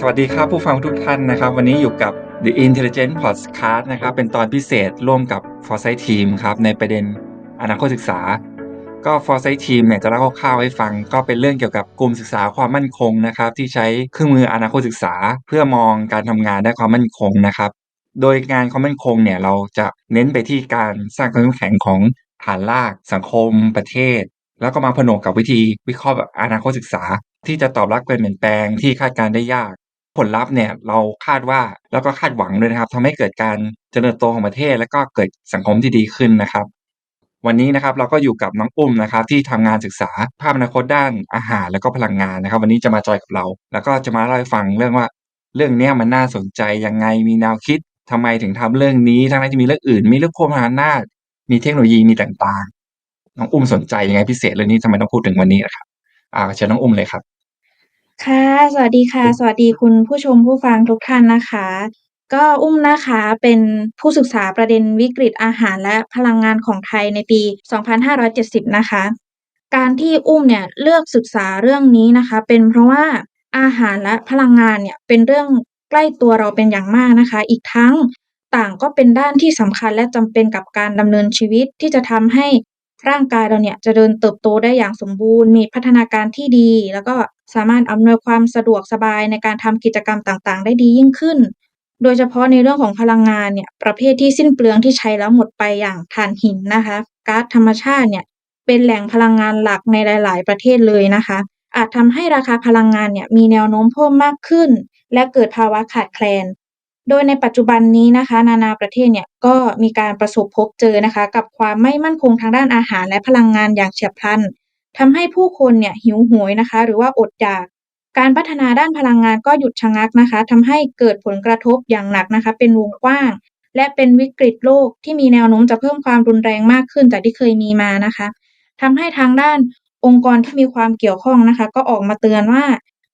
สวัสดีครับผู้ฟังทุกท่านนะครับ วันนี้อยู่กับ The Intelligent Podcast นะครับ เป็นตอนพิเศษร่วมกับ Foresight Team ครับ ในประเด็นอนาคตศึกษา ก็ Foresight Team เนี่ยจะเล่าคร่าวๆให้ฟัง ก็เป็นเรื่องเกี่ยวกับกลุ่มศึกษาความมั่นคงนะครับ ที่ใช้เครื่องมืออนาคตศึกษา เพื่อมองการทำงานด้านความมั่นคงนะครับ โดยงานความมั่นคงเนี่ยเราจะเน้นไปที่การสร้างความเข้มแข็งของฐานราก สังคม ประเทศ แล้วก็มาผนวกกับวิธีวิเคราะห์แบบอนาคตศึกษา ที่จะตอบรับการเปลี่ยนแปลงที่คาดการณ์ได้ยาก ผลลัพธ์เนี่ยเราคาดว่าแล้วก็คาดหวังด้วยนะครับทำให้เกิดการเจริญโตของประเทศ และก็เกิดสังคมที่ดีขึ้นนะครับ วันนี้นะครับเราก็อยู่กับน้องอุ้มนะครับ ที่ทำงานศึกษาภาพอนาคตด้านอาหารและก็พลังงานนะครับ วันนี้จะมาจอยกับเรา แล้วก็จะมาเล่าให้ฟังเรื่องว่า เรื่องนี้มันน่าสนใจยังไงมีแนวคิดทำไมถึงทำเรื่องนี้ทั้งที่มีเรื่องอื่น มีเรื่องโครงพยานาจมีเทคโนโลยีมีต่างๆน้องอุ้มสนใจยังไงพิเศษเรื่องนี้ทำไมต้องพูดถึงวันนี้ล่ะครับอ่าเชิญน้องอุ้มเลยครับ ค่ะ สวัสดีค่ะ สวัสดีคุณผู้ชม ผู้ฟังทุกท่านนะคะ ก็อุ้มนะคะ เป็นผู้ศึกษาประเด็นวิกฤตอาหารและพลังงานของไทยในปี 2570 นะคะ การที่อุ้มเนี่ยเลือกศึกษาเรื่องนี้นะคะ เป็นเพราะว่าอาหารและพลังงานเนี่ยเป็นเรื่องใกล้ตัวเราเป็นอย่างมากนะคะ อีกทั้งต่างก็เป็นด้านที่สำคัญและจำเป็นกับการดำเนินชีวิตที่จะทำให้ร่างกายเราเนี่ยเจริญเติบโตได้อย่างสมบูรณ์ มีพัฒนาการที่ดี แล้วก็ สามารถอำนวยความสะดวกสบายในการทำกิจกรรมต่าง ๆ ได้ดียิ่งขึ้น โดยเฉพาะในเรื่องของพลังงานเนี่ย ประเภทที่สิ้นเปลืองที่ใช้แล้วหมดไปอย่างถ่านหินนะคะ ก๊าซธรรมชาติเนี่ย เป็นแหล่งพลังงานหลักในหลาย ๆ ประเทศเลยนะคะ อาจทำให้ราคาพลังงานเนี่ยมีแนวโน้มเพิ่มมากขึ้น และเกิดภาวะขาดแคลน โดยในปัจจุบันนี้นะคะ นานาประเทศเนี่ยก็มีการประสบพบเจอนะคะ กับความไม่มั่นคงทางด้านอาหารและพลังงานอย่างเฉียบพลัน ทำให้ผู้คนเนี่ยหิวโหยนะคะ หรือว่าอดอยาก การพัฒนาด้านพลังงานก็หยุดชะงักนะคะทำให้เกิดผลกระทบอย่างหนักนะคะ เป็นวงกว้าง และเป็นวิกฤตโลกที่มีแนวโน้มจะเพิ่มความรุนแรงมากขึ้นจากที่เคยมีมานะคะทำให้ทางด้านองค์กรที่มีความเกี่ยวข้องนะคะ ก็ออกมาเตือนว่า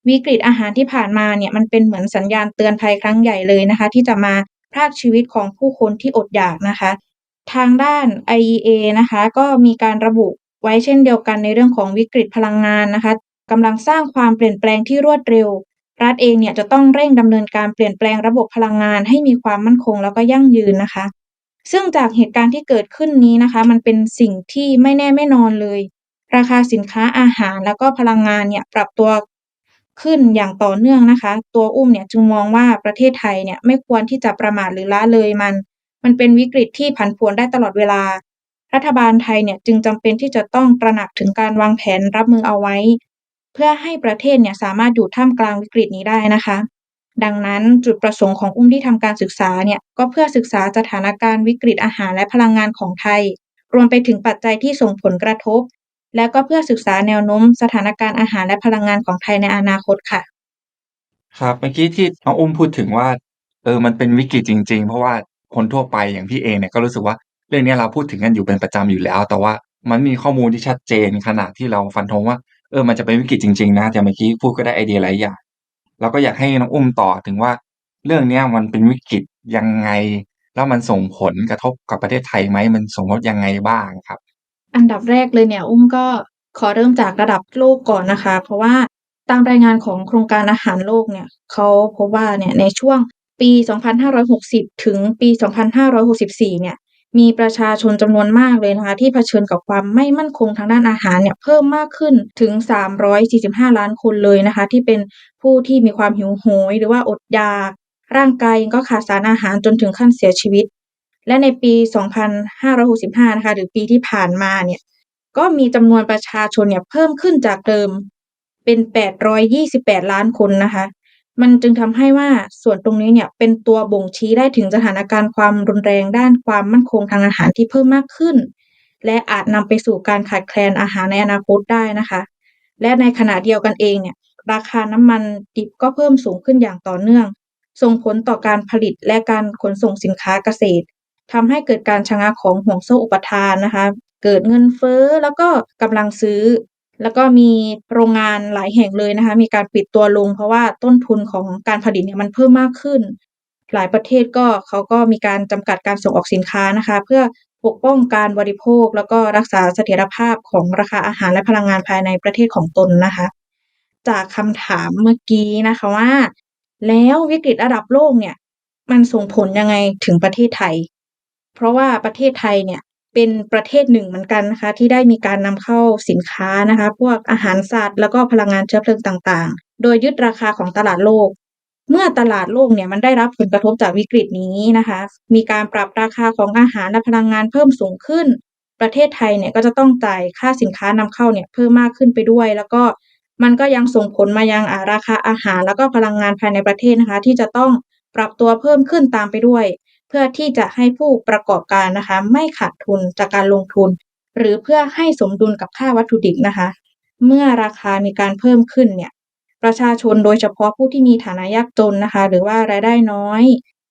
วิกฤตอาหารที่ผ่านมาเนี่ยมันเป็นเหมือนสัญญาณเตือนภัยครั้งใหญ่เลยนะคะ ที่จะมาพรากชีวิตของผู้คนที่อดอยากนะคะ ทางด้าน IEA นะคะ ก็มีการระบุ ไว้เช่นเดียวกันในเรื่องของวิกฤตพลังงานนะคะกำลังสร้างความเปลี่ยนแปลงที่รวดเร็ว รัฐเองเนี่ยจะต้องเร่งดำเนินการเปลี่ยนแปลงระบบพลังงานให้มีความมั่นคงแล้วก็ยั่งยืนนะคะ ซึ่งจากเหตุการณ์ที่เกิดขึ้นนี้นะคะ มันเป็นสิ่งที่ไม่แน่ไม่นอนเลย ราคาสินค้าอาหารแล้วก็พลังงานเนี่ยปรับตัวขึ้นอย่างต่อเนื่องนะคะ ตัวอุ้มเนี่ยจึงมองว่าประเทศไทยเนี่ยไม่ควรที่จะประมาทหรือละเลยมัน มันเป็นวิกฤตที่ผันผวนได้ตลอดเวลา รัฐบาลไทยเนี่ยจึงจำเป็นที่จะต้องตระหนักถึงการวางแผนรับมือเอาไว้ เพื่อให้ประเทศเนี่ยสามารถอยู่ท่ามกลางวิกฤตนี้ได้นะคะ ดังนั้นจุดประสงค์ของอุ้มที่ทำการศึกษาเนี่ยก็เพื่อศึกษาสถานการณ์วิกฤตอาหารและพลังงานของไทย รวมไปถึงปัจจัยที่ส่งผลกระทบ และก็เพื่อศึกษาแนวโน้มสถานการณ์อาหารและพลังงานของไทยในอนาคตค่ะ ครับเมื่อกี้ที่น้องอุ้มพูดถึงว่าเออมันเป็นวิกฤตจริง ๆ เพราะว่าคนทั่วไปอย่างพี่เองเนี่ยก็รู้สึกว่า เรื่องนี้เราพูดถึงกันอยู่เป็นประจำอยู่แล้ว แต่ว่ามันมีข้อมูลที่ชัดเจนขนาดที่เราฟันธงว่าเออมันจะเป็นวิกฤตจริงๆนะแต่เมื่อกี้พูดก็ได้ไอเดียหลายอย่างเราก็อยากให้น้องอุ้มต่อถึงว่า เรื่องนี้มันเป็นวิกฤตยังไง แล้วมันส่งผลกระทบกับประเทศไทยไหมมันส่งผลยังไงบ้างครับ อันดับแรกเลยเนี่ยอุ้มก็ขอเริ่มจากระดับโลกก่อนนะคะ เพราะว่าตามรายงานของโครงการอาหารโลกเนี่ยเขาพบว่าเนี่ยในช่วงปี 2560 ถึงปี 2564 เนี่ย มีประชาชนจำนวนมากเลยนะคะ ที่เผชิญกับความไม่มั่นคงทางด้านอาหารเนี่ยเพิ่มมากขึ้นถึง 345 ล้านคนเลยนะคะ ที่เป็นผู้ที่มีความหิวโหย หรือว่าอดอยาก ร่างกายก็ขาดสารอาหารจนถึงขั้นเสียชีวิต และในปี 2565 นะคะ หรือปีที่ผ่านมาเนี่ยก็มีจำนวนประชาชนเนี่ยเพิ่มขึ้นจากเดิมเป็น 828 ล้านคนนะคะ มันจึงทำให้ว่าส่วนตรงนี้เนี่ยเป็นตัวบ่งชี้ได้ถึงสถานการณ์ความรุนแรงด้านความมั่นคงทางอาหารที่เพิ่มมากขึ้น และอาจนำไปสู่การขาดแคลนอาหารในอนาคตได้นะคะ และในขณะเดียวกันเองเนี่ยราคาน้ำมันดิบก็เพิ่มสูงขึ้นอย่างต่อเนื่อง ส่งผลต่อการผลิตและการขนส่งสินค้าเกษตรทำให้เกิดการชะงักของห่วงโซ่อุปทานนะคะ เกิดเงินเฟ้อแล้วก็กำลังซื้อ แล้วก็มีโรงงานหลายแห่งเลยนะคะ มีการปิดตัวลง เพราะว่าต้นทุนของการผลิตเนี่ยมันเพิ่มมากขึ้น หลายประเทศก็เขาก็มีการจำกัดการส่งออกสินค้านะคะ เพื่อปกป้องการบริโภค แล้วก็รักษาเสถียรภาพของราคาอาหารและพลังงานภายในประเทศของตนนะคะ จากคำถามเมื่อกี้นะคะว่า แล้ววิกฤตระดับโลกเนี่ย มันส่งผลยังไงถึงประเทศไทย เพราะว่าประเทศไทยเนี่ย เป็นประเทศหนึ่งเหมือนกันนะคะ ที่ได้มีการนำเข้าสินค้านะคะ พวกอาหารสัตว์ แล้วก็พลังงานเชื้อเพลิงต่างๆ โดยยึดราคาของตลาดโลก เมื่อตลาดโลกเนี่ยมันได้รับผลกระทบจากวิกฤตนี้นะคะ มีการปรับราคาของอาหารและพลังงานเพิ่มสูงขึ้น ประเทศไทยเนี่ยก็จะต้องจ่ายค่าสินค้านำเข้าเนี่ยเพิ่มมากขึ้นไปด้วย แล้วก็มันก็ยังส่งผลมายังราคาอาหาร แล้วก็พลังงานภายในประเทศนะคะ ที่จะต้องปรับตัวเพิ่มขึ้นตามไปด้วย พื่อที่จะให้ผู้ประกอบการนะคะไม่ขาดทุนจากการลงทุน หรือเพื่อให้สมดุลกับค่าวัตถุดิบนะคะ เมื่อราคามีการเพิ่มขึ้นเนี่ยประชาชนโดยเฉพาะผู้ที่มีฐานะยากจนนะคะ หรือว่ารายได้น้อย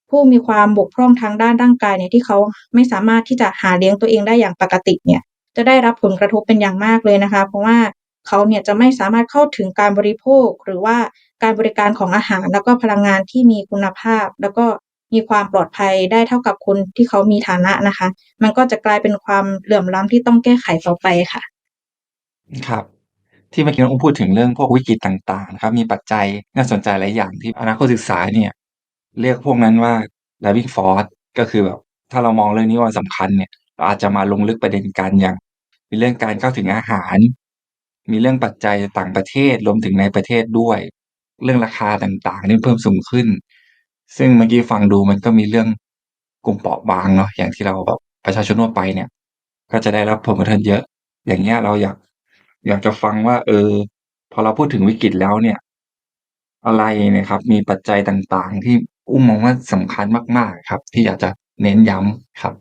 ผู้มีความบกพร่องทางด้านร่างกายเนี่ยที่เขาไม่สามารถที่จะหาเลี้ยงตัวเองได้อย่างปกติเนี่ยจะได้รับผลกระทบเป็นอย่างมากเลยนะคะ เพราะว่าเขาเนี่ยจะไม่สามารถเข้าถึงการบริโภค หรือว่าการบริการของอาหารแล้วก็พลังงานที่มีคุณภาพ แล้วก็ มีความปลอดภัยได้เท่ากับคนที่เขามีฐานะนะคะ มันก็จะกลายเป็นความเหลื่อมล้ำที่ต้องแก้ไขต่อไปค่ะ ครับ ที่เมื่อกี้น้องอุ้มพูดถึงเรื่องพวกวิกฤตต่างๆนะครับ มีปัจจัยน่าสนใจหลายอย่างที่อนาคตศึกษาเนี่ยเรียกพวกนั้นว่า driving force ก็คือแบบถ้าเรามองเรื่องนี้ว่าสำคัญเนี่ยเราอาจจะมาลงลึกประเด็นกันอย่าง มีเรื่องการเข้าถึงอาหาร มีเรื่องปัจจัยต่างประเทศรวมถึงในประเทศด้วย เรื่องราคาต่างๆที่เพิ่มสูงขึ้น ซึ่งเมื่อกี้ฟังดูมันก็มีเรื่องกลุ่มเปราะบางเนาะอย่างที่เราแบบประชาชนทั่วไปเนี่ย ก็จะได้รับผลกระทบเยอะ อย่างเงี้ยเราอยาก อยากจะฟังว่า เออ พอเราพูดถึงวิกฤตแล้วเนี่ย อะไรเนี่ยครับ มีปัจจัยต่างๆ ที่อุ้มมองว่าสำคัญมากๆครับ ที่อยากจะเน้นย้ำครับ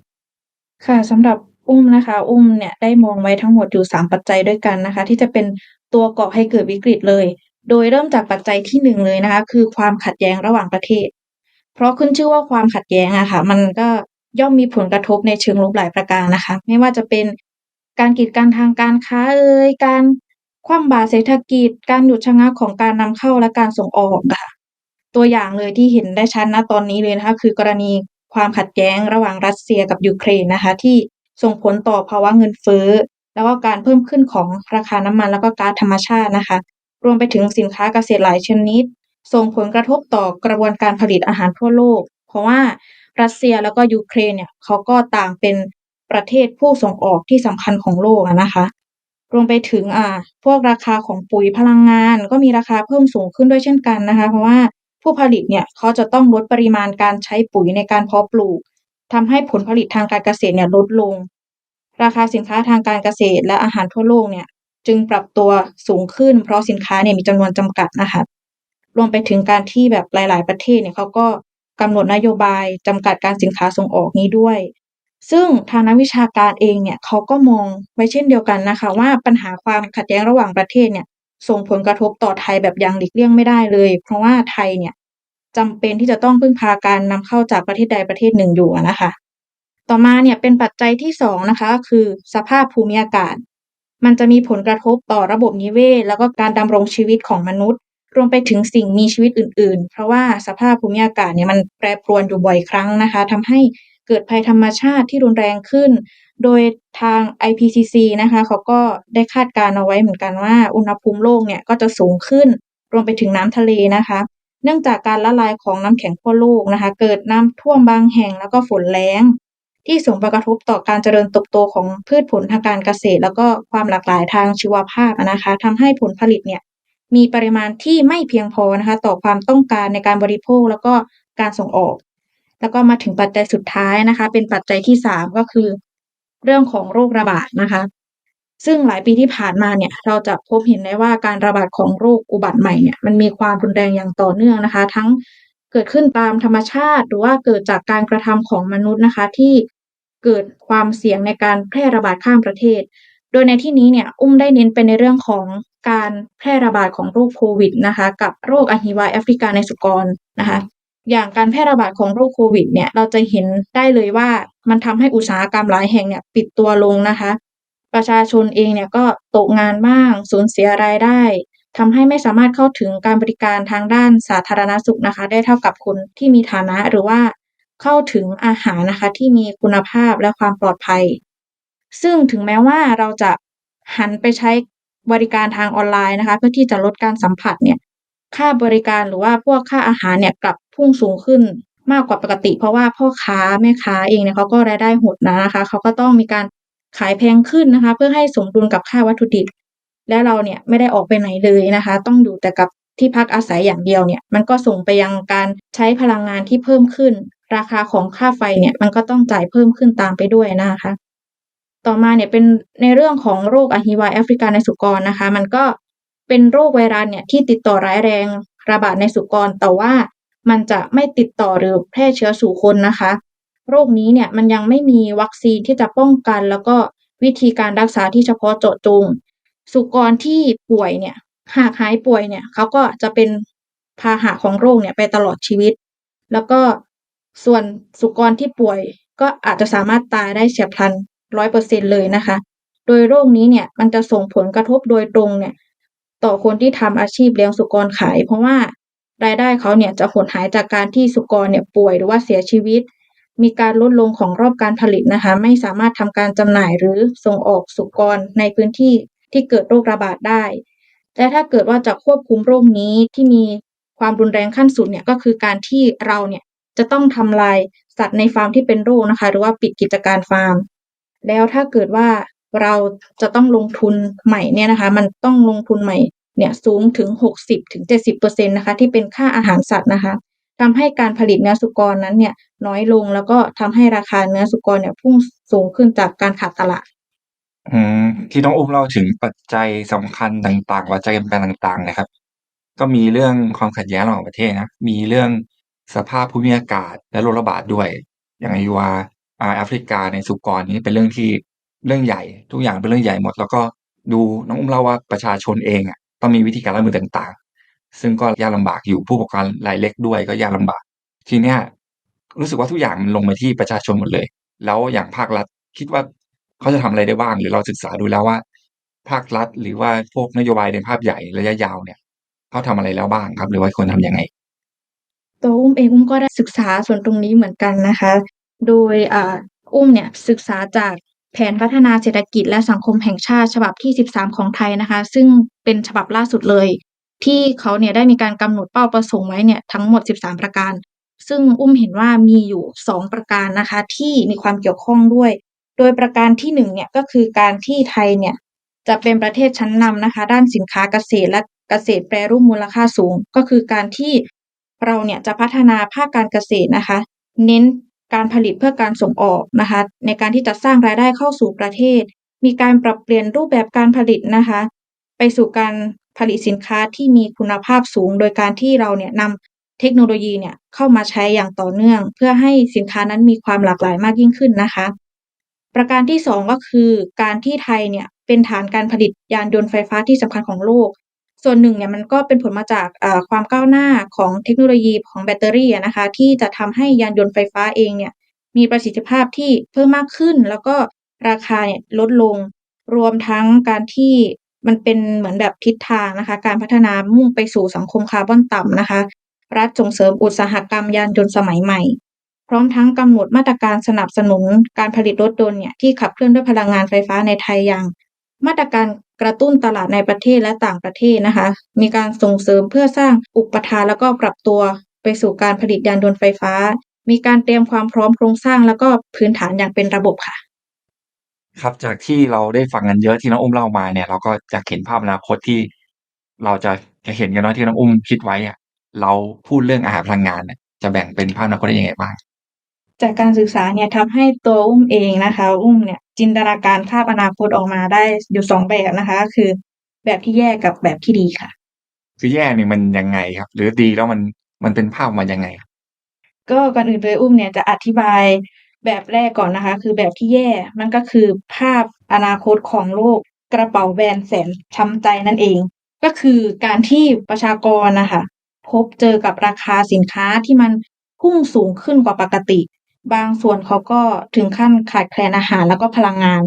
ค่ะสำหรับอุ้มนะคะ อุ้มเนี่ยได้มองไว้ทั้งหมดอยู่ 3 ปัจจัยด้วยกันนะคะ ที่จะเป็นตัวก่อให้เกิดวิกฤตเลย โดยเริ่มจากปัจจัยที่1เลยนะคะ คือความขัดแย้งระหว่างประเทศ ราะขึ้นชื่อว่าความขัดแย้งอะค่ะ มันก็ย่อมมีผลกระทบในเชิงลบหลายประการนะคะ ไม่ว่าจะเป็นการกีดกันทางการค้าเอ่ยการคว่ำบาตรเศรษฐกิจ การหยุดชะงักของการนำเข้าและการส่งออกค่ะ ตัวอย่างเลยที่เห็นได้ชัดณตอนนี้เลยนะคะ คือกรณีความขัดแย้งระหว่างรัสเซียกับยูเครนนะคะ ที่ส่งผลต่อภาวะเงินเฟ้อ แล้วก็การเพิ่มขึ้นของราคาน้ำมันแล้วก็ก๊าซธรรมชาตินะคะ รวมไปถึงสินค้าเกษตรหลายชนิด ส่งผลกระทบต่อกระบวนการผลิตอาหารทั่วโลก เพราะว่ารัสเซียแล้วก็ยูเครนเนี่ยเขาก็ต่างเป็นประเทศผู้ส่งออกที่สำคัญของโลกนะคะ รวมไปถึงอ่าพวกราคาของปุ๋ยพลังงาน ก็มีราคาเพิ่มสูงขึ้นด้วยเช่นกันนะคะ เพราะว่าผู้ผลิตเนี่ยเขาจะต้องลดปริมาณการใช้ปุ๋ยในการเพาะปลูกทำให้ผลผลิตทางการเกษตรเนี่ยลดลง ราคาสินค้าทางการเกษตรและอาหารทั่วโลกเนี่ยจึงปรับตัวสูงขึ้นเพราะสินค้าเนี่ยมีจำนวนจำกัดนะคะ รวมไปถึงการที่แบบหลาย ๆ ประเทศเนี่ยเขาก็กำหนดนโยบายจำกัดการสินค้าส่งออกนี้ด้วย ซึ่งทางนักวิชาการเองเนี่ยเขาก็มองไว้เช่นเดียวกันนะคะ ว่าปัญหาความขัดแย้งระหว่างประเทศเนี่ยส่งผลกระทบต่อไทยแบบอย่างหลีกเลี่ยงไม่ได้เลย เพราะว่าไทยเนี่ยจำเป็นที่จะต้องพึ่งพาการนำเข้าจากประเทศใดประเทศหนึ่งอยู่นะคะ ต่อมาเนี่ยเป็นปัจจัยที่2นะคะก็คือสภาพภูมิอากาศ มันจะมีผลกระทบต่อระบบนิเวศ แล้วก็การดำรงชีวิตของมนุษย์ รวมไปถึงสิ่งมีชีวิตอื่น ๆ เพราะว่าสภาพภูมิอากาศเนี่ยมันแปรปรวนอยู่บ่อยครั้งนะคะทำให้เกิดภัยธรรมชาติที่รุนแรงขึ้น โดยทาง IPCC นะคะเขาก็ได้คาดการณ์เอาไว้เหมือนกันว่า อุณหภูมิโลกเนี่ยก็จะสูงขึ้น รวมไปถึงน้ำทะเลนะคะ เนื่องจากการละลายของน้ำแข็งขั้วโลกนะคะ เกิดน้ำท่วมบางแห่งแล้วก็ฝนแล้ง ที่ส่งผลกระทบต่อการเจริญเติบโตของพืชผลทางการเกษตร แล้วก็ความหลากหลายทางชีวภาพนะคะทำให้ผลผลิตเนี่ย มีปริมาณที่ไม่เพียงพอนะคะต่อความต้องการในการบริโภคแล้วก็การส่งออก แล้วก็มาถึงปัจจัยสุดท้ายนะคะ เป็นปัจจัยที่ 3 ก็คือ เรื่องของโรคระบาดนะคะ ซึ่งหลายปีที่ผ่านมาเนี่ยเราจะพบเห็นได้ว่าการระบาดของโรคอุบัติใหม่เนี่ยมันมีความรุนแรงอย่างต่อเนื่องนะคะ ทั้งเกิดขึ้นตามธรรมชาติ หรือว่าเกิดจากการกระทำของมนุษย์นะคะที่เกิดความเสี่ยงในการแพร่ระบาดข้ามประเทศ โดยในที่นี้เนี่ยอุ้มได้เน้นไปในเรื่องของ การแพร่ระบาดของโรคโควิดนะคะ กับโรคอหิวาแอฟริกาในสุกรนะคะ อย่างการแพร่ระบาดของโรคโควิดเนี่ยเราจะเห็นได้เลยว่ามันทำให้อุตสาหกรรมหลายแห่งเนี่ยปิดตัวลงนะคะ ประชาชนเองเนี่ยก็ตกงานบ้าง สูญเสียรายได้ทำให้ไม่สามารถเข้าถึงการบริการทางด้านสาธารณสุขนะคะ ได้เท่ากับคนที่มีฐานะหรือว่าเข้าถึงอาหารนะคะที่มีคุณภาพและความปลอดภัย ซึ่งถึงแม้ว่าเราจะหันไปใช้ บริการทางออนไลน์นะคะ เพื่อที่จะลดการสัมผัสเนี่ยค่าบริการหรือว่าพวกค่าอาหารเนี่ยกลับพุ่งสูงขึ้นมากกว่าปกติ เพราะว่าพ่อค้าแม่ค้าเองเนี่ยเขาก็รายได้หดนะคะเขาก็ต้องมีการขายแพงขึ้นนะคะ เพื่อให้สมดุลกับค่าวัตถุดิบ และเราเนี่ยไม่ได้ออกไปไหนเลยนะคะ ต้องอยู่แต่กับที่พักอาศัยอย่างเดียวเนี่ย มันก็ส่งไปยังการใช้พลังงานที่เพิ่มขึ้น ราคาของค่าไฟเนี่ยมันก็ต้องจ่ายเพิ่มขึ้นตามไปด้วยนะคะ ต่อมาเนี่ยเป็นในเรื่องของโรคอหิวาแอฟริกาในสุกรนะคะ มันก็เป็นโรคไวรัสเนี่ยที่ติดต่อร้ายแรงระบาดในสุกร แต่ว่ามันจะไม่ติดต่อหรือแพร่เชื้อสู่คนนะคะ โรคนี้เนี่ยมันยังไม่มีวัคซีนที่จะป้องกัน แล้วก็วิธีการรักษาที่เฉพาะเจาะจง สุกรที่ป่วยเนี่ยหากหายป่วยเนี่ยเขาก็จะเป็นพาหะของโรคเนี่ยไปตลอดชีวิต แล้วก็ส่วนสุกรที่ป่วยก็อาจจะสามารถตายได้เฉียบพลัน ร้อยเปอร์เซ็นเลยนะคะ โดยโรคนี้เนี่ยมันจะส่งผลกระทบโดยตรงเนี่ยต่อคนที่ทำอาชีพเลี้ยงสุกรขาย เพราะว่ารายได้เขาเนี่ยจะหดหายจากการที่สุกรเนี่ยป่วยหรือว่าเสียชีวิต มีการลดลงของรอบการผลิตนะคะ ไม่สามารถทำการจำหน่ายหรือส่งออกสุกรในพื้นที่ที่เกิดโรคระบาดได้และถ้าเกิดว่าจะควบคุมโรคนี้ที่มีความรุนแรงขั้นสุดเนี่ยก็คือการที่เราเนี่ยจะต้องทำลายสัตว์ในฟาร์มที่เป็นโรคนะคะ หรือว่าปิดกิจการฟาร์ม แล้วถ้าเกิดว่าเราจะต้องลงทุนใหม่เนี่ยนะคะ มันต้องลงทุนใหม่เนี่ยสูงถึง 60-70%นะคะ ที่เป็นค่าอาหารสัตว์นะคะทำให้การผลิตเนื้อสุกรนั้นเนี่ยน้อยลงแล้วก็ทำให้ราคาเนื้อสุกรเนี่ยพุ่งสูงขึ้นจากการขาดตลาด อืมที่น้องอุ้มเล่าถึงปัจจัยสำคัญต่างๆปัจจัยจำเป็นต่าง ๆ นะครับ ก็มีเรื่องความขัดแย้งระหว่างประเทศนะ มีเรื่องสภาพภูมิอากาศและโรคระบาดด้วย อย่างอีวาอ่า แอฟริกาในสุกรนี้เป็นเรื่องที่เรื่องใหญ่ ทุกอย่างเป็นเรื่องใหญ่หมด แล้วก็ดูน้องอุ้มเล่าว่าประชาชนเองอะต้องมีวิธีการรับมือต่างๆ ซึ่งก็ยากลำบากอยู่ผู้ประกอบการายเล็กด้วยก็ยากลำบาก ทีเนี้ยรู้สึกว่าทุกอย่างมันลงไปที่ประชาชนหมดเลย แล้วอย่างภาครัฐคิดว่าเขาจะทำอะไรได้บ้าง หรือเราศึกษาดูแล้วว่า ภาครัฐหรือว่าพวกนโยบายในภาพใหญ่ระยะยาวเนี่ยเขาทำอะไรแล้วบ้างครับ หรือว่าควรทำยังไงตัวอุ้มเองอุ้มก็ได้ศึกษาส่วนตรงนี้เหมือนกันนะคะ โดยอ,อุ้มเนี่ยศึกษาจากแผนพัฒนาเศรษฐกิจและสังคมแห่งชาติฉบับที่ 13 ของไทยนะคะ ซึ่งเป็นฉบับล่าสุดเลย ที่เขาเนี่ยได้มีการกำหนดเป้าประสงค์ไว้เนี่ยทั้งหมด 13 ประการ ซึ่งอุ้มเห็นว่ามีอยู่ 2 ประการนะคะ ที่มีความเกี่ยวข้องด้วย โดยประการที่1เนี่ยก็คือการที่ไทยเนี่ยจะเป็นประเทศชั้นนำนะคะ ด้านสินค้าเกษตรและเกษตรแปรรูปมูลค่าสูง ก็คือการที่เราเนี่ยจะพัฒนาภาคการเกษตรนะคะ เน้น การผลิตเพื่อการส่งออกนะคะในการที่จะสร้างรายได้เข้าสู่ประเทศ มีการปรับเปลี่ยนรูปแบบการผลิตนะคะไปสู่การผลิตสินค้าที่มีคุณภาพสูง โดยการที่เราเนี่ยนำเทคโนโลยีเนี่ยเข้ามาใช้อย่างต่อเนื่อง เพื่อให้สินค้านั้นมีความหลากหลายมากยิ่งขึ้นนะคะ ประการที่ 2 ก็คือ การที่ไทยเนี่ยเป็นฐานการผลิตยานยนต์ไฟฟ้าที่สำคัญของโลก ส่วนหนึ่งเนี่ยมันก็เป็นผลมาจากความก้าวหน้าของเทคโนโลยีของแบตเตอรี่นะคะที่จะทำให้ยานยนต์ไฟฟ้าเองเนี่ยมีประสิทธิภาพที่เพิ่มมากขึ้น แล้วก็ราคาเนี่ยลดลง รวมทั้งการที่มันเป็นเหมือนแบบทิศทางนะคะ การพัฒนามุ่งไปสู่สังคมคาร์บอนต่ำนะคะ รัฐส่งเสริมอุตสาหกรรมยานยนต์สมัยใหม่ พร้อมทั้งกำหนดมาตรการสนับสนุนการผลิตรถยนต์เนี่ยที่ขับเคลื่อนด้วยพลังงานไฟฟ้าในไทยอย่าง มาตรการกระตุ้นตลาดในประเทศและต่างประเทศนะคะ มีการส่งเสริมเพื่อสร้างอุปทานแล้วก็ปรับตัวไปสู่การผลิตยานยนต์ไฟฟ้า มีการเตรียมความพร้อมโครงสร้างแล้วก็พื้นฐานอย่างเป็นระบบค่ะ ครับจากที่เราได้ฟังกันเยอะที่น้องอุ้มเล่ามาเนี่ย เราก็จะเห็นภาพอนาคตที่ เราจะจะเห็นกันเนาะที่น้องอุ้มคิดไว้อะเราพูดเรื่องอาหารพลังงานเนี่ยจะแบ่งเป็นภาพอนาคตได้ยังไงบ้าง จากการศึกษาเนี่ยทำให้ตัวอุ้มเองนะคะ อุ้มเนี่ยจินตนาการภาพอนาคตออกมาได้อยู่สองแบบนะคะ คือแบบที่แย่กับแบบที่ดีค่ะ คือแย่เนี่ยมันยังไงครับ หรือดีแล้วมันมันเป็นภาพมายังไงก็ก่อนอื่นเลยอุ้มเนี่ยจะอธิบายแบบแรกก่อนนะคะ คือแบบที่แย่มันก็คือภาพอนาคตของโลกกระเป๋าแบรนด์แสนช้ำใจนั่นเอง ก็คือการที่ประชากรนะคะ พบเจอกับราคาสินค้าที่มันพุ่งสูงขึ้นกว่าปกติ บางส่วนเขาก็ถึงขั้นขาดแคลนอาหารแล้วก็พลังงาน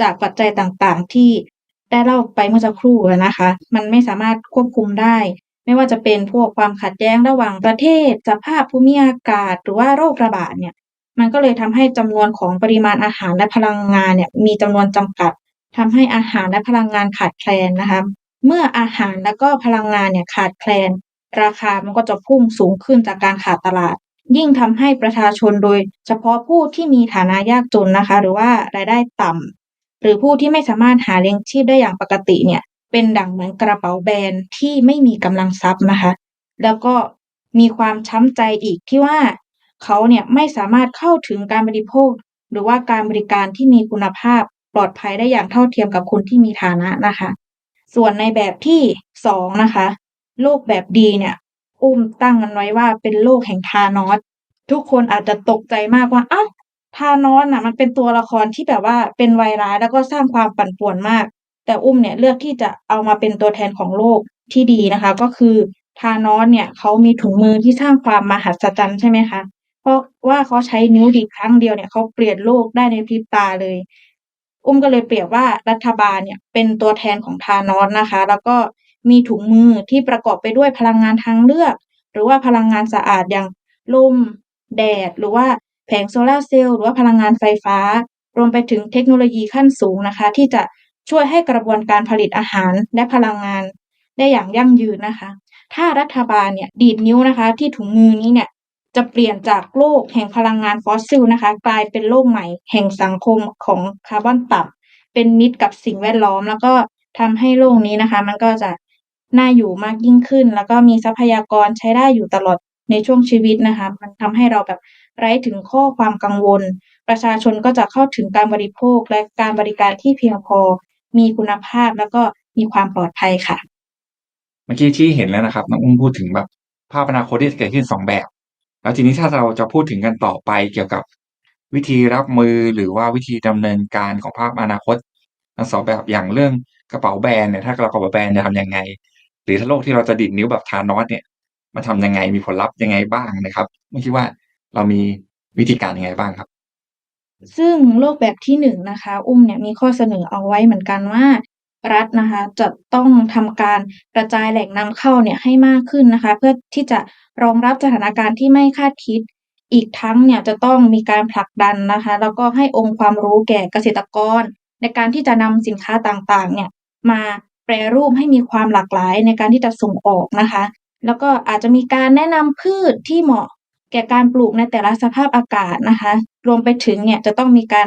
จากปัจจัยต่างๆ ที่ได้เล่าไปเมื่อสักครู่นะคะ มันไม่สามารถควบคุมได้ ไม่ว่าจะเป็นพวกความขัดแย้งระหว่างประเทศ สภาพภูมิอากาศ หรือว่าโรคระบาดเนี่ย มันก็เลยทำให้จำนวนของปริมาณอาหารและพลังงานเนี่ยมีจำนวนจำกัดทำให้อาหารและพลังงานขาดแคลนนะคะ เมื่ออาหารและก็พลังงานเนี่ยขาดแคลน ราคามันก็จะพุ่งสูงขึ้นจากการขาดตลาด ยิ่งทำให้ประชาชนโดยเฉพาะผู้ที่มีฐานะยากจนนะคะ หรือว่ารายได้ต่ำหรือผู้ที่ไม่สามารถหาเลี้ยงชีพได้อย่างปกติเนี่ย เป็นดั่งเหมือนกระเป๋าแบนที่ไม่มีกำลังทรัพย์นะคะ แล้วก็มีความช้ำใจอีกที่ว่าเขาเนี่ยไม่สามารถเข้าถึงการบริโภค หรือว่าการบริการที่มีคุณภาพปลอดภัยได้อย่างเท่าเทียมกับคนที่มีฐานะนะคะ ส่วนในแบบที่สองนะคะ โลกแบบดีเนี่ย อุ้มตั้งมันไว้ว่าเป็นโลกแห่งทานอสทุกคนอาจจะตกใจมากว่าอ้าทานอสน่ะ มันเป็นตัวละครที่แบบว่าเป็นไวร้ายแล้วก็สร้างความปั่นป่วนมาก แต่อุ้มเนี่ยเลือกที่จะเอามาเป็นตัวแทนของโลกที่ดีนะคะ ก็คือทานอสเนี่ยเขามีถุงมือที่สร้างความมหัศจรรย์ใช่ไหมคะเพราะว่าเขาใช้นิ้วดีครั้งเดียวเนี่ยเขาเปลี่ยนโลกได้ในพริบตาเลย อุ้มก็เลยเปรียบว่ารัฐบาลเนี่ยเป็นตัวแทนของทานอสนะคะ แล้วก็ มีถุงมือที่ประกอบไปด้วยพลังงานทางเลือก หรือว่าพลังงานสะอาดอย่างลม แดด หรือว่าแผงโซลาร์เซลล์หรือว่าพลังงานไฟฟ้า รวมไปถึงเทคโนโลยีขั้นสูงนะคะ ที่จะช่วยให้กระบวนการผลิตอาหารและพลังงาน ได้อย่างยั่งยืนนะคะ ถ้ารัฐบาลเนี่ยดีดนิ้วนะคะ ที่ถุงมือนี้เนี่ยจะเปลี่ยนจากโลกแห่งพลังงานฟอสซิลนะคะ กลายเป็นโลกใหม่แห่งสังคมของคาร์บอนต่ำเป็นมิตรกับสิ่งแวดล้อม แล้วก็ทำให้โลกนี้นะคะ มันก็จะ น่าอยู่มากยิ่งขึ้น แล้วก็มีทรัพยากรใช้ได้อยู่ตลอดในช่วงชีวิตนะคะ มันทำให้เราแบบไร้ถึงข้อความกังวล ประชาชนก็จะเข้าถึงการบริโภคและการบริการที่เพียงพอ มีคุณภาพแล้วก็มีความปลอดภัยค่ะ เมื่อกี้ที่เห็นแล้วนะครับน้องอุ้มพูดถึงแบบภาพอนาคตที่จะเกิดขึ้นสองแบบ แล้วทีนี้ถ้าเราจะพูดถึงกันต่อไปเกี่ยวกับวิธีรับมือหรือว่าวิธีดำเนินการของภาพอนาคตทั้งสองแบบอย่างเรื่องกระเป๋าแบรนด์เนี่ยถ้ากระเป๋าแบรนด์จะทำยังไง หรือถ้าโลกที่เราจะดิดนิ้วแบบทานอสเนี่ยมาทำยังไงมีผลลัพธ์ยังไงบ้างนะครับไม่คิดว่าเรามีวิธีการยังไงบ้างครับ ซึ่งโลกแบบที่หนึ่งนะคะ อุ้มเนี่ยมีข้อเสนอเอาไว้เหมือนกันว่า รัฐนะคะจะต้องทำการกระจายแหล่งนำเข้าเนี่ยให้มากขึ้นนะคะ เพื่อที่จะรองรับสถานการณ์ที่ไม่คาดคิด อีกทั้งเนี่ยจะต้องมีการผลักดันนะคะ แล้วก็ให้องค์ความรู้แก่เกษตรกร ในการที่จะนำสินค้าต่างๆเนี่ยมา รรูปให้มีความหลากหลายในการที่จะส่งออกนะคะ แล้วก็อาจจะมีการแนะนำพืชที่เหมาะแก่การปลูกในแต่ละสภาพอากาศนะคะ รวมไปถึงเนี่ยจะต้องมีการ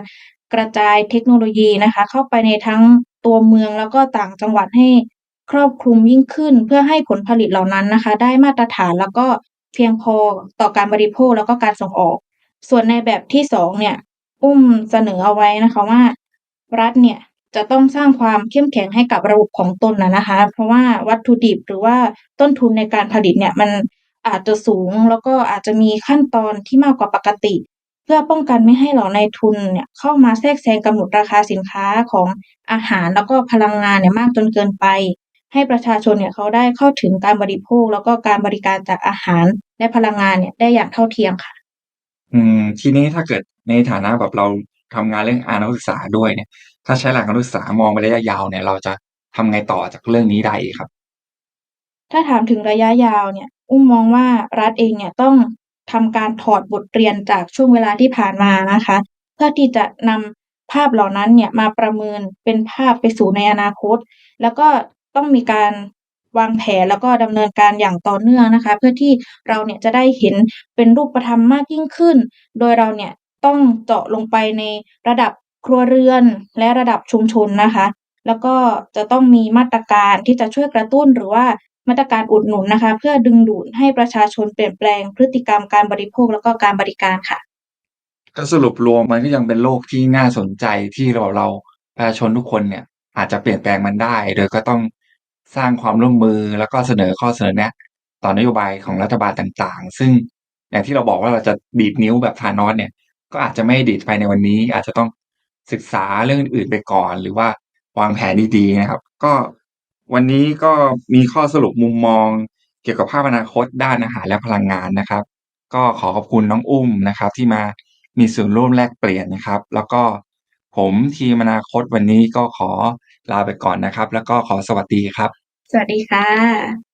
กระจายเทคโนโลยีนะคะ เข้าไปในทั้งตัวเมืองแล้วก็ต่างจังหวัดให้ครอบคลุมยิ่งขึ้น เพื่อให้ผลผลิตเหล่านั้นนะคะ ได้มาตรฐานแล้วก็เพียงพอต่อการบริโภคแล้วก็การส่งออก ส่วนในแบบที่สองเนี่ย อุ้มเสนอเอาไว้นะคะว่า รัฐเนี่ย จะต้องสร้างความเข้มแข็งให้กับระบบของตนนะนะคะ เพราะว่าวัตถุดิบหรือว่าต้นทุนในการผลิตเนี่ยมันอาจจะสูงแล้วก็อาจจะมีขั้นตอนที่มากกว่าปกติ เพื่อป้องกันไม่ให้เหล่านายทุนเนี่ยเข้ามาแทรกแซงกำหนดราคาสินค้าของอาหารแล้วก็พลังงานเนี่ยมากจนเกินไป ให้ประชาชนเนี่ยเขาได้เข้าถึงการบริโภค แล้วก็การบริการจากอาหารและพลังงานเนี่ยได้อย่างเท่าเทียมค่ะ อืมทีนี้ถ้าเกิดในฐานะแบบเราทำงานเรื่องอานักศึกษาด้วยเนี่ย ถ้าใช้หลักการศึกษามองไประยะยาวเนี่ย เราจะทำไงต่อจากเรื่องนี้ได้อีกครับ ถ้าถามถึงระยะยาวเนี่ย อุ้มมองว่ารัฐเองเนี่ยต้องทำการถอดบทเรียนจากช่วงเวลาที่ผ่านมานะคะ เพื่อที่จะนำภาพเหล่านั้นเนี่ยมาประเมินเป็นภาพไปสู่ในอนาคต แล้วก็ต้องมีการวางแผนแล้วก็ดำเนินการอย่างต่อเนื่องนะคะ เพื่อที่เราเนี่ยจะได้เห็นเป็นรูปธรรมมากยิ่งขึ้น โดยเราเนี่ยต้องเจาะลงไปในระดับ ครัวเรือนและระดับชุมชนนะคะ แล้วก็จะต้องมีมาตรการที่จะช่วยกระตุ้นหรือว่ามาตรการอุดหนุนนะคะ เพื่อดึงดูดให้ประชาชนเปลี่ยนแปลงพฤติกรรมการบริโภคแล้วก็การบริการค่ะ ก็สรุปรวมมันก็ยังเป็นโลกที่น่าสนใจที่เราเราประชาชนทุกคนเนี่ยอาจจะเปลี่ยนแปลงมันได้ โดยก็ต้องสร้างความร่วมมือแล้วก็เสนอข้อเสนอแนะต่อนโยบายของรัฐบาลต่างๆ ซึ่งอย่างที่เราบอกว่าเราจะดีดนิ้วแบบทานอสเนี่ย ก็อาจจะไม่ดีดภายในวันนี้ อาจจะต้อง ศึกษาเรื่องอื่น ๆ ไปก่อน หรือว่าวางแผนดี ๆ นะครับ ก็วันนี้ก็มีข้อสรุปมุมมองเกี่ยวกับภาพอนาคตด้านอาหารและพลังงานนะครับ ก็ขอขอบคุณน้องอุ้มนะครับ ที่มามีส่วนร่วมแลกเปลี่ยนนะครับ แล้วก็ผมทีมอนาคตวันนี้ก็ขอลาไปก่อนนะครับ แล้วก็ขอสวัสดีครับ สวัสดีค่ะ